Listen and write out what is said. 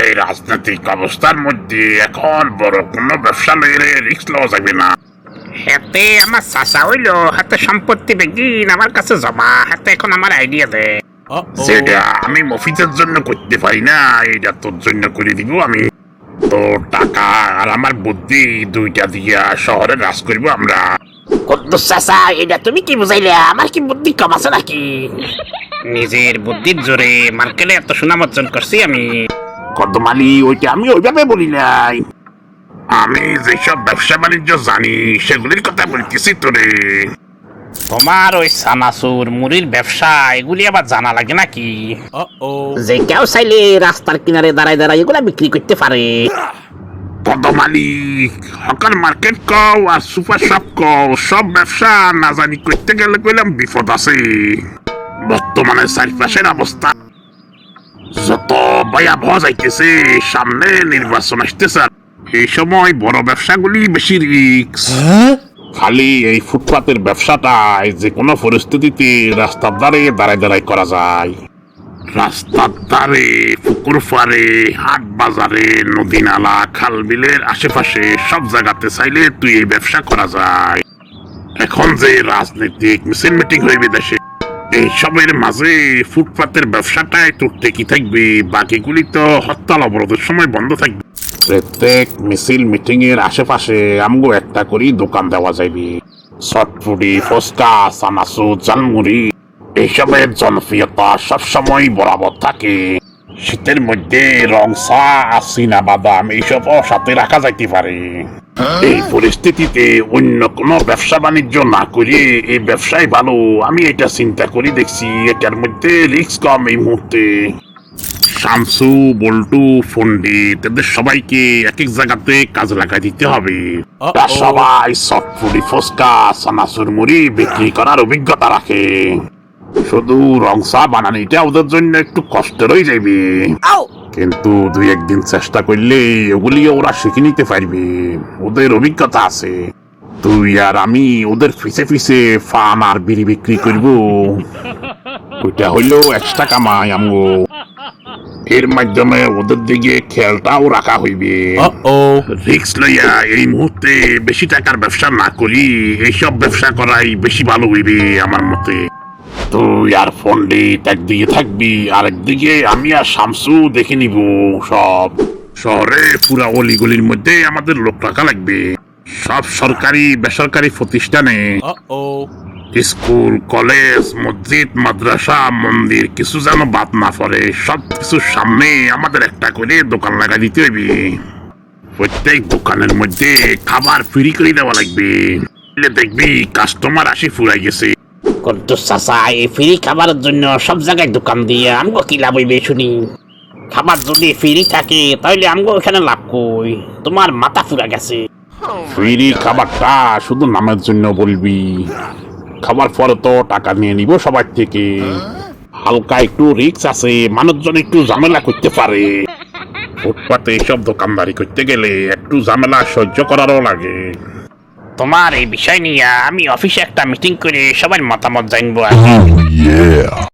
এই রাজনৈতিক অবস্থার মধ্যে এখন বড় কোনো ব্যবসা লইলে রিস্ক লওয়া যাবে না। হাতে আমার চাচা হইল হাতে সম্পত্তি বেগিন আমার কাছে জমা হাতে এখন আমার আইডিয়া দে। সেটা আমি মফিজের জন্য করতে পারি না এটা তোর জন্য করে দিব আমি। তোর টাকা আর আমার বুদ্ধি দুইটা দিয়া শহরে রাজ করব আমরা। কদ্দুস চাচা এটা তুমি কি বুঝাইলে? আমার কি বুদ্ধি কম আছে নাকি? নিজের বুদ্ধির জোরে মার্কেটে এত সুনাম অর্জন করছি আমি। কদমালি ওইটা আমি ওইভাবে বলি নাই। আমি যেসব ব্যবসা বাণিজ্য জানি সেগুলির কথা বলতেছি তোরে। তোমার ওই সানাসুর মুড়ির ব্যবসা এগুলি আবার জানা লাগে নাকি? যে কেউ চাইলে রাস্তার কিনারে দাঁড়ায় দাঁড়ায় এগুলা বিক্রি করতে পারে। কদমালি হকার মার্কেট কও আর সুপার শপ কও সব ব্যবসা না জানি করতে গেলে কইলাম বিপদ আছে। বর্তমানে চারপাশের অবস্থা। যত ভয়াবহ যাইতেছে সামনে নির্বাচন আসতেছে। এই সময় বড় ব্যবসাগুলি বেশি রিক্স খালি এই ফুটপাতের ব্যবসাটাই যে কোনো পরিস্থিতিতে রাস্তার ধারে দাঁড়ায় দাঁড়ায় করা যায়। রাস্তার ধারে পুকুর পাড়ে হাট বাজারে নদী নালা খাল বিলের আশেপাশে সব জায়গাতে চাইলে তুই এই ব্যবসা করা যায়। এখন যে রাজনৈতিক মিছিল মিটিং হইবে দেশে এইসবের মাঝে ফুটপাতের ব্যবসাটাই তোর টেকি থাকবে? বাকিগুলি তো হরতাল অবরোধের সময় বন্ধ থাকবে। প্রত্যেক মিছিল মিটিং এর আশেপাশে আমগো একটা করে দোকান দেওয়া যাইবে। চটপুরি ফুচকা সানাসু জালমুড়ি এইসবের জনপ্রিয়তা সবসময় বরাবর থাকে। শীতের মধ্যে রং চা আর চীনা বাদাম এইসবও সাথে রাখা যাইতে পারে। এই পরিস্থিতিতে অন্য কোনো ব্যবসা বাণিজ্য না করে এই ব্যবসায় ভালো। আমি এটা চিন্তা করি দেখছি এটার মধ্যে রিস্ক কম এই মুহূর্তে। শামসু বল্টু ফন্ডি তাদের সবাইকে এক এক জায়গাতে কাজ লাগাই দিতে হবে। সবাই সটফুডি ফুচকা সানাসুর মুড়ি বিক্রি করার অভিজ্ঞতা রাখে। শুধু রং চা বানানিটা ওদের জন্য একটু কষ্টেরই যাইবে। কিন্তু দুই একদিন চেষ্টা করলে ওগুলি ওরা শিখে নিতে পারবে। ওদের অভিজ্ঞতা আছে। তুই আর আমি ওদের ফিসে ফিসে ফান আর বিড়ি বিক্রি করব। ওইটা হইলেও এক্সট্রা কামাই আমগো। এর মাধ্যমে ওদের দিকে খেয়ালটাও রাখা হইবে। রিক্স লইয়া এই মুহূর্তে বেশি টাকার ব্যবসা না করি এইসব ব্যবসা করাই বেশি ভালো হইবে আমার মতে। তুই আর পন্ডিত একদিকে থাকবি আর একদিকে আমি আর শামসু দেখে নিব সব। শহরে পুরা অলিগলির মধ্যে আমাদের লোক রাখা লাগবে। সব সরকারি বেসরকারি প্রতিষ্ঠানে। স্কুল কলেজ মসজিদ মাদ্রাসা মন্দির কিছু যেন বাদ না পড়ে সব কিছুর সামনে আমাদের একটা করে দোকান লাগাই দিতে হবে। প্রত্যেক দোকানের মধ্যে খাবার ফ্রি করে দেওয়া লাগবে। দেখবি কাস্টমার আসি ফুরাই গেছে। চাচা, এই ফ্রি খাবারের জন্য সব জায়গায় দোকান দিয়ে আমগো কি লাভ হইবে শুনি? খাবার যদি ফ্রি থাকে তাহলে আমগো এখানে লাভ কই? তোমার মাথা ফুরা গেছে। ফ্রি খাবারটা শুধু নামের জন্য বলবি। খাবার পরে তো টাকা নিয়ে নিব সবার থেকে। হালকা একটু রিক্স আছে, মানুষজন একটু ঝামেলা করতে পারে। ফুটপাতে এইসব দোকানদারি করতে গেলে একটু ঝামেলা সহ্য করারও লাগে। তোমার এই বিষয় নিয়ে আমি অফিসে একটা মিটিং করে সবার মতামত জানব আর।